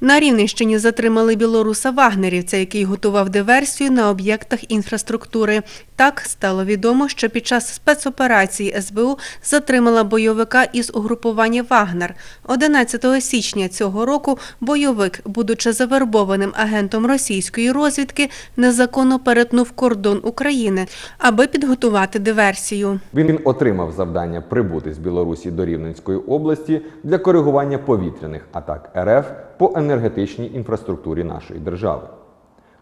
На Рівненщині затримали білоруса Вагнерівця, який готував диверсію на об'єктах інфраструктури. Так стало відомо, що під час спецоперації СБУ затримала бойовика із угрупування Вагнер. 11 січня цього року бойовик, будучи завербованим агентом російської розвідки, незаконно перетнув кордон України, аби підготувати диверсію. Він отримав завдання прибути з Білорусі до Рівненської області для коригування повітряних атак РФ по енергетичній інфраструктурі нашої держави.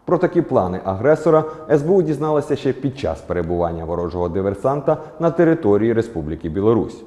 Про такі плани агресора СБУ дізналася ще під час перебування ворожого диверсанта на території Республіки Білорусь.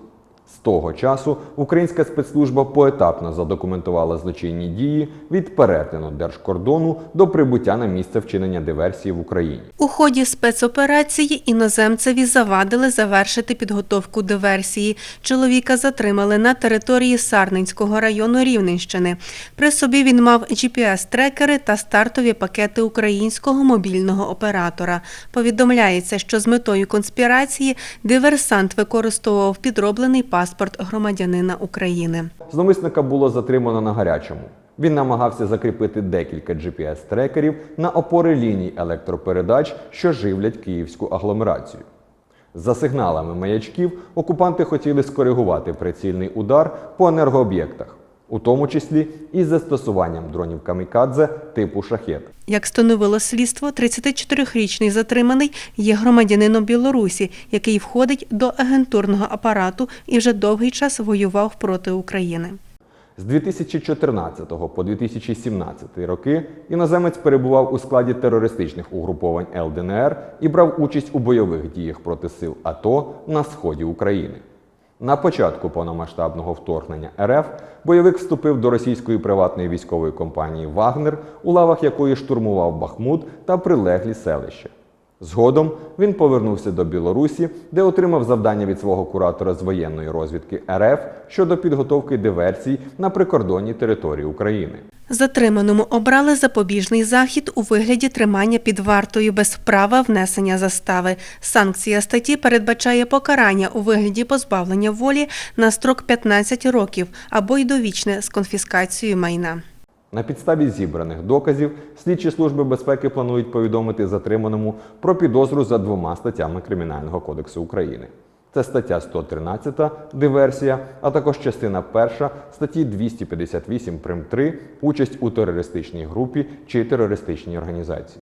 З того часу українська спецслужба поетапно задокументувала злочинні дії від перетину держкордону до прибуття на місце вчинення диверсії в Україні. У ході спецоперації іноземцеві завадили завершити підготовку диверсії. Чоловіка затримали на території Сарненського району Рівненщини. При собі він мав GPS-трекери та стартові пакети українського мобільного оператора. Повідомляється, що з метою конспірації диверсант використовував підроблений паспорт громадянина України. Зломисника було затримано на гарячому. Він намагався закріпити декілька GPS-трекерів на опори ліній електропередач, що живлять київську агломерацію. За сигналами маячків окупанти хотіли скоригувати прицільний удар по енергооб'єктах, у тому числі із застосуванням дронів камікадзе типу шахет. Як встановило слідство, 34-річний затриманий є громадянином Білорусі, який входить до агентурного апарату і вже довгий час воював проти України. З 2014 по 2017 роки іноземець перебував у складі терористичних угруповань ЛДНР і брав участь у бойових діях проти сил АТО на сході України. На початку повномасштабного вторгнення РФ бойовик вступив до російської приватної військової компанії Вагнер, у лавах якої штурмував Бахмут та прилеглі селища. Згодом він повернувся до Білорусі, де отримав завдання від свого куратора з воєнної розвідки РФ щодо підготовки диверсій на прикордонній території України. Затриманому обрали запобіжний захід у вигляді тримання під вартою без права внесення застави. Санкція статті передбачає покарання у вигляді позбавлення волі на строк 15 років або й довічне з конфіскацією майна. На підставі зібраних доказів слідчі служби безпеки планують повідомити затриманому про підозру за двома статтями Кримінального кодексу України. Це стаття 113 диверсія, а також частина 1 статті 258 прим 3 участь у терористичній групі чи терористичній організації.